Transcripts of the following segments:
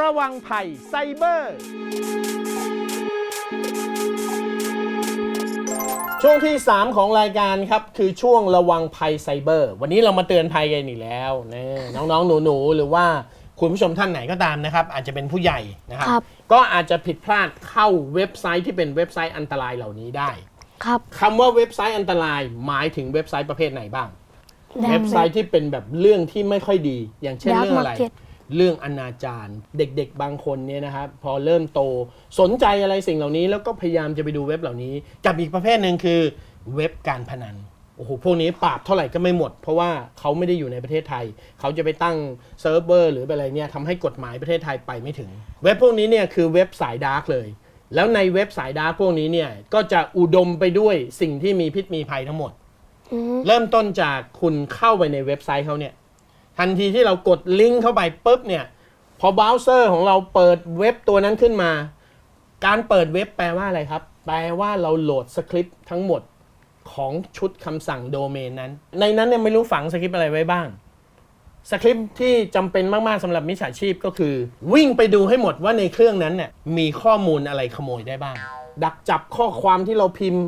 ระวังภัยไซเบอร์ ช่วงที่ 3 ของรายการครับ คือช่วงระวังภัยไซเบอร์ วันนี้เรามาเตือนภัยกันอีกแล้วนะน้องๆ หนูๆ หรือว่าคุณผู้ชมท่านไหนก็ตามนะครับ อาจจะเป็นผู้ใหญ่นะครับ ครับ ก็อาจจะผิดพลาดเข้าเว็บไซต์ที่เป็นเว็บไซต์อันตรายเหล่านี้ได้ครับคำว่าเว็บไซต์อันตรายหมายถึงเว็บไซต์ประเภทไหนบ้าง Dark เว็บไซต์ที่เป็นแบบเรื่องที่ไม่ค่อยดี อย่างเช่น Dark เรื่องอะไร Market เรื่องอนาจารเด็กๆ บางคนเนี่ยนะครับพอเริ่มโตสนใจอะไรสิ่งเหล่านี้แล้วก็พยายามจะไปดูเว็บเหล่านี้ กับอีกประเภทหนึ่งคือเว็บการพนันโอ้โหพวกนี้ปราบเท่าไหร่ก็ไม่หมด เพราะว่าเขาไม่ได้อยู่ในประเทศไทย เขาจะไปตั้งเซิร์ฟเวอร์หรืออะไรเนี่ยทำให้กฎหมายประเทศไทยไปไม่ถึง เว็บพวกนี้เนี่ยคือเว็บสายดาร์กเลย แล้วในเว็บสายดาร์กพวกนี้เนี่ยก็จะอุดมไปด้วยสิ่งที่มีพิษมีภัยทั้งหมดอืมเริ่มต้นจากคุณเข้าไปในเว็บไซต์เขาเนี่ย ทันทีที่เรากดลิงก์เข้าไปปุ๊บเนี่ยพอเบราว์เซอร์ของเราเปิดเว็บตัวนั้นขึ้นมา การเปิดเว็บแปลว่าอะไรครับ แปลว่าเราโหลดสคริปต์ทั้งหมดของชุดคำสั่งโดเมนนั้น ในนั้นเนี่ยไม่รู้ฝังสคริปต์อะไรไว้บ้างสคริปต์ที่จำเป็นมาก ๆสำหรับมิจฉาชีพก็คือ วิ่งไปดูให้หมดว่าในเครื่องนั้นเนี่ยมีข้อมูลอะไรขโมยได้บ้าง ดักจับข้อความที่เราพิมพ์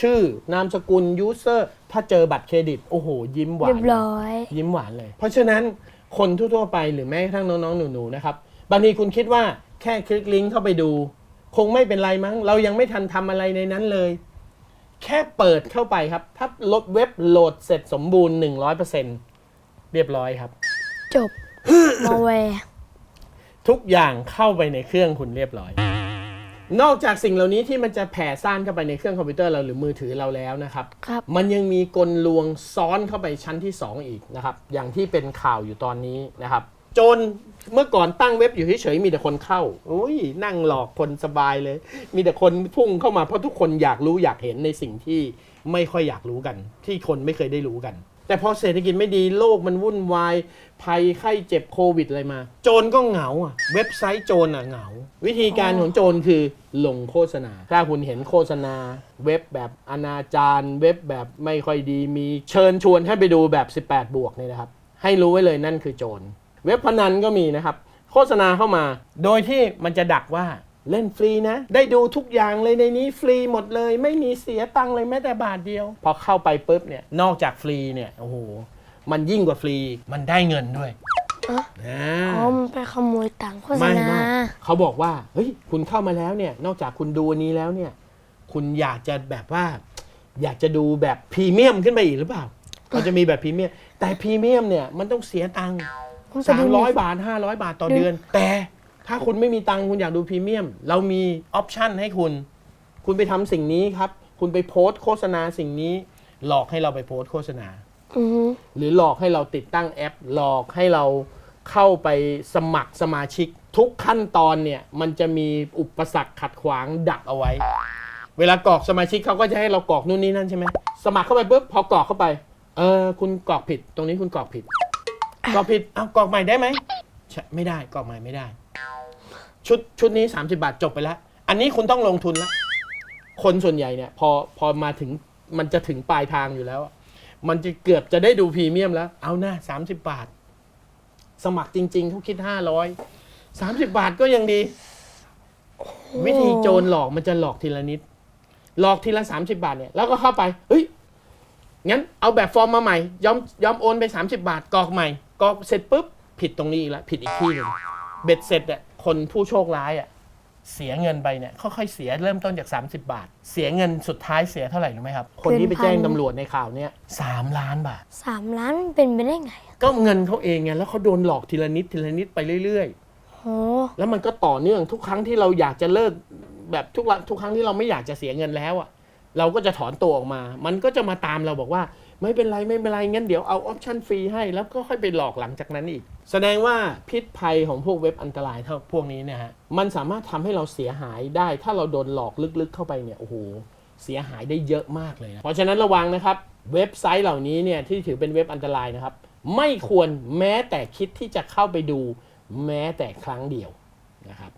ชื่อนามสกุลยูเซอร์ถ้าเจอบัตรเครดิต โอ้โห ยิ้มหวาเรีนยบร้อย ยิ้มหวานเลย เพราะฉะนั้นคนทั่วๆไปหรือแม้กระทั่งน้องๆ หนูๆ นะครับ บางทีคุณคิดว่าแค่คลิกลิงก์เข้าไปดู คงไม่เป็นไรมั้ง เรายังไม่ทันทำอะไรในนั้นเลย แค่เปิดเข้าไปครับ ถ้าลบเว็บโหลดเสร็จสมบูรณ์ 100%เรียบร้อยครับ จบ มาแวร์ทุกอย่างเข้าไปในเครื่องคุณเรียบร้อย นอกจากสิ่งเหล่านี้ที่มันจะแผ่ซ่านเข้าไปในเครื่องคอมพิวเตอร์เราหรือมือถือเราแล้วนะครับ ครับ มันยังมีกลลวงซ้อนเข้าไปชั้นที่ 2 อีกนะครับ อย่างที่เป็นข่าวอยู่ตอนนี้นะครับโจรเมื่อก่อนตั้งเว็บอยู่เฉยๆมีแต่คนเข้าอุ้ยนั่งหลอกคนสบายเลย มีแต่คนพุ่งเข้ามาเพราะทุกคนอยากรู้อยากเห็นในสิ่งที่ไม่ค่อยอยากรู้กัน ที่คนไม่เคยได้รู้กัน แต่พอเศรษฐกิจไม่ดีโลกมันวุ่นวาย ภัยไข้เจ็บโควิดอะไรมา โจรก็เหงาอะเว็บไซต์โจรอะเหงา วิธีการของโจรคือลงโฆษณา ถ้าคุณเห็นโฆษณา เว็บแบบอนาจารเว็บแบบไม่ค่อยดีมีเชิญชวนให้ไปดูแบบ 18 บวกนี่นะครับ ให้รู้ไว้เลยนั่นคือโจรเว็บพนันก็มีนะครับ โฆษณาเข้ามา โดยที่มันจะดักว่า เล่นฟรีนะ ได้ดูทุกอย่างเลยในนี้ฟรีหมดเลย ไม่มีเสียตังค์เลยแม้แต่บาทเดียว พอเข้าไปปุ๊บเนี่ย นอกจากฟรีเนี่ย โอ้โห มันยิ่งกว่าฟรี มันได้เงินด้วยอะอ่าอ๋อมันไปขโมยตังค์โฆษไม่ณา ไม่เขาบอกว่า เฮ้ย คุณเข้ามาแล้วเนี่ย นอกจากคุณดูอันนี้แล้วเนี่ย คุณอยากจะแบบว่า อยากจะดูแบบพรีเมียมขึ้นไปอีกหรือเปล่าเขาจะมีแบบพรีเมียม แต่พรีเมียมเนี่ยมันต้องเสียตังค์คุณไปสามดูร้อยในบาทห้าร้อยบาทต่อดู เดือน แต่ ถ้าคุณไม่มีตังค์คุณอยากดูพรีเมียม เรามีออปชันให้คุณ คุณไปทำสิ่งนี้ครับ คุณไปโพสต์โฆษณาสิ่งนี้ หลอกให้เราไปโพสต์โฆษณา อือฮึหรือหลอกให้เราติดตั้งแอป หลอกให้เราเข้าไปสมัครสมาชิก ทุกขั้นตอนเนี่ย มันจะมีอุปสรรคขัดขวางดักเอาไว้ เวลากรอกสมาชิกเขาก็จะให้เรากรอกนู่นนี่นั่นใช่ไหมสมัครเข้าไปปุ๊บพอกรอกเข้าไป เออคุณกรอกผิด ตรงนี้คุณกรอกผิด กรอกผิดเอากรอกใหม่ได้ไหมใช่ไม่ได้กรอกใหม่ไม่ได้ ชุดชุดนี้ 30 บาทจบไปแล้ว อันนี้คุณต้องลงทุนและคนส่วนใหญ่เนี่ยพอพอมาถึงมันจะถึงปลายทางอยู่แล้วอะมันจะเกือบจะได้ดูพรีเมียมแล้ว เอาหน้าสามสิบบาท สมัครจริงๆเขาคิดห้าร้อยสามสิบาทก็ยังดี วิธีโจรหลอกมันจะหลอกทีละนิด หลอกทีละสามสิบาทเนี่ยแล้วก็เข้าไปเฮ้ยงั้นเอาแบบฟอร์มมาใหม่ยอมยอมโอนไป 30 บาทกรอกใหม่กรอกเสร็จปุ๊บผิดตรงนี้อีกแล้วผิดอีกที่หนึ่งเบ็ดเสร็จอะ คนผู้โชคร้ายอะเสียเงินไปเนี่ยค่อยๆเสียเริ่มต้นจาก 30 บาท เสียเงินสุดท้ายเสียเท่าไหร่รู้ไหมครับ คนที่ไปแจ้งตำรวจในข่าวเนี่ยสามล้านบาท สามล้านมันเป็นไปได้ไงอะก็เงินเขาเองไงแล้วเขาโดนหลอกทีละนิดทีละนิดไปเรื่อยโหๆ แล้วมันก็ต่อเนื่องทุกครั้งที่เราอยากจะเลิกแบบทุกละทุกครั้งที่เราไม่อยากจะเสียเงินแล้วอะเราก็จะถอนตัวออกมา มันก็จะมาตามเราบอกว่า ไม่เป็นไรไม่เป็นไรงั้นเดี๋ยวเอาออปชั่นฟรีให้ แล้วก็ค่อยไปหลอกหลังจากนั้นอีก แสดงว่าพิษภัยของพวกเว็บอันตรายเท่าพวกนี้เนี่ยฮะมันสามารถทำให้เราเสียหายได้ ถ้าเราโดนหลอกลึกๆเข้าไปเนี่ยโอ้โหเสียหายได้เยอะมากเลยนะเพราะฉะนั้นระวังนะครับเว็บไซต์เหล่านี้เนี่ยที่ถือเป็นเว็บอันตรายนะครับ ไม่ควรแม้แต่คิดที่จะเข้าไปดู แม้แต่ครั้งเดียวนะครับ